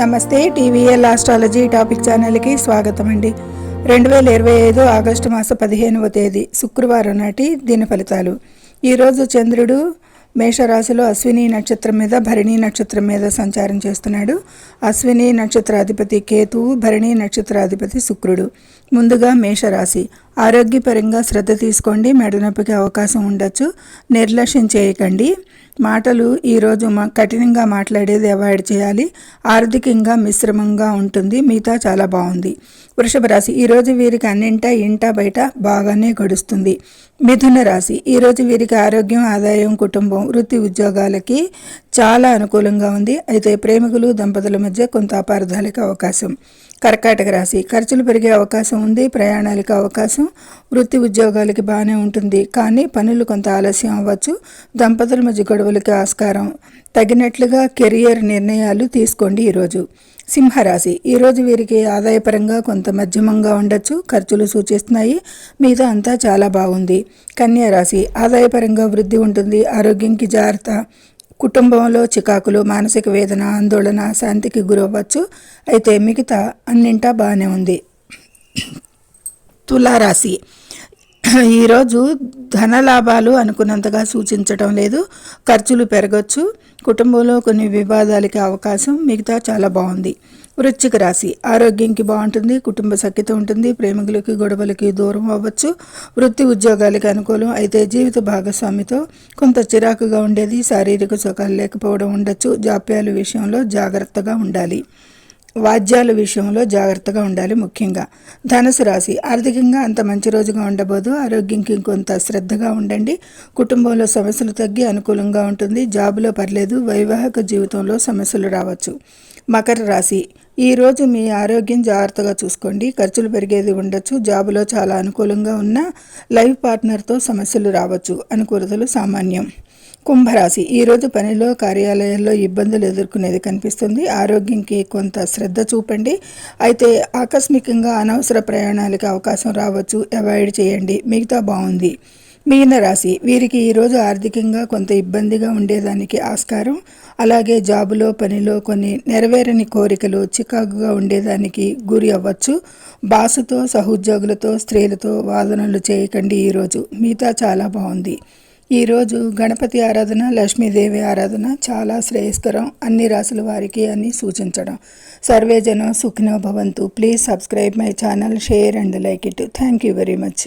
నమస్తే TVL astrology topic ఛానల్కి స్వాగతం అండి రెండు వేల ఇరవై ఐదు ఆగస్టు మాస పదిహేనవ తేదీ శుక్రవారం నాటి దిన ఫలితాలు. ఈరోజు చంద్రుడు మేషరాశిలో అశ్విని నక్షత్రం మీద భరణి నక్షత్రం మీద సంచారం చేస్తున్నాడు. అశ్విని నక్షత్రాధిపతి కేతువు భరణి నక్షత్రాధిపతి శుక్రుడు. ముందుగా మేషరాశి. ఆరోగ్యపరంగా శ్రద్ధ తీసుకోండి మెడనొప్పికి అవకాశం ఉండొచ్చు. నిర్లక్ష్యం చేయకండి. మాటలు ఈరోజు మా కఠినంగా మాట్లాడేది అవాయిడ్ చేయాలి. ఆర్థికంగా మిశ్రమంగా ఉంటుంది. మిగతా చాలా బాగుంది. వృషభ రాశి ఈరోజు వీరికి అన్నింట ఇంట బయట బాగానే గడుస్తుంది. మిథున రాశి ఈరోజు వీరికి ఆరోగ్యం ఆదాయం కుటుంబం వృత్తి ఉద్యోగాలకి చాలా అనుకూలంగా ఉంది. అయితే ప్రేమికులు దంపతుల మధ్య కొంత అపార్థాలకు అవకాశం. కర్కాటక రాశి ఖర్చులు పెరిగే అవకాశం ఉంది ప్రయాణాలకు అవకాశం వృత్తి ఉద్యోగాలకి బాగానే ఉంటుంది. కానీ పనులు కొంత ఆలస్యం అవ్వచ్చు. దంపతుల మధ్య గొడవలకి ఆస్కారం తగినట్లుగా కెరియర్ నిర్ణయాలు తీసుకోండి ఈరోజు. సింహరాశి. ఈరోజు వీరికి ఆదాయపరంగా కొంత మధ్యమంగా ఉండొచ్చు. ఖర్చులు సూచిస్తున్నాయి. మీద అంతా చాలా బాగుంది. కన్యారాశి ఆదాయపరంగా వృద్ధి ఉంటుంది. ఆరోగ్యంకి జాగ్రత్త. కుటుంబంలో చికాకులు మానసిక వేదన ఆందోళన శాంతికి గురవ్వచ్చు. అయితే మిగతా అన్నింటా బాగానే ఉంది. తులారాశి. ఈరోజు ధన లాభాలు అనుకున్నంతగా సూచించటం లేదు. ఖర్చులు పెరగచ్చు. కుటుంబంలో కొన్ని వివాదాలకి అవకాశం మిగతా చాలా బాగుంది. వృశ్చిక రాశి ఆరోగ్యంకి బాగుంటుంది కుటుంబ సఖ్యత ఉంటుంది ప్రేమికులకి గొడవలకి దూరం అవ్వచ్చు. వృత్తి ఉద్యోగాలకి అనుకూలం అయితే జీవిత భాగస్వామితో కొంత చిరాకుగా ఉండేది శారీరక సుఖాలు లేకపోవడం ఉండొచ్చు. జాప్యాల విషయంలో జాగ్రత్తగా ఉండాలి. వాద్యాల విషయంలో జాగ్రత్తగా ఉండాలి ముఖ్యంగా. ధనుసు రాశి ఆర్థికంగా అంత మంచి రోజుగా ఉండబోదు. ఆరోగ్యంకి కొంత శ్రద్ధగా ఉండండి. కుటుంబంలో సమస్యలు తగ్గి అనుకూలంగా ఉంటుంది. జాబులో పర్లేదు. వైవాహిక జీవితంలో సమస్యలు రావచ్చు. మకర రాశి. ఈరోజు మీ ఆరోగ్యం జాగ్రత్తగా చూసుకోండి. ఖర్చులు పెరిగేది ఉండొచ్చు. జాబులో చాలా అనుకూలంగా ఉన్న లైఫ్ పార్ట్నర్తో సమస్యలు రావచ్చు అనుకూలతలు సామాన్యం. కుంభరాశి. ఈరోజు పనిలో కార్యాలయాల్లో ఇబ్బందులు ఎదుర్కొనేది కనిపిస్తుంది. ఆరోగ్యంకి కొంత శ్రద్ధ చూపండి. అయితే ఆకస్మికంగా అనవసర ప్రయాణాలకి అవకాశం రావచ్చు. అవాయిడ్ చేయండి. మిగతా బాగుంది. మీన రాశి వీరికి ఈరోజు ఆర్థికంగా కొంత ఇబ్బందిగా ఉండేదానికి ఆస్కారం. అలాగే జాబులో పనిలో కొన్ని నెరవేరని కోరికలు చికాకుగా ఉండేదానికి గురి అవ్వచ్చు. బాసుతో సహోద్యోగులతో స్త్రీలతో వాదనలు చేయకండి ఈరోజు మిగతా చాలా బాగుంది. ఈరోజు గణపతి ఆరాధన లక్ష్మీదేవి ఆరాధన చాలా శ్రేయస్కరం. అన్ని రాసుల వారికి అని సూచించడం. సర్వేజనం సుఖినో భవంతు. Please subscribe my channel share and like it. Thank you very much.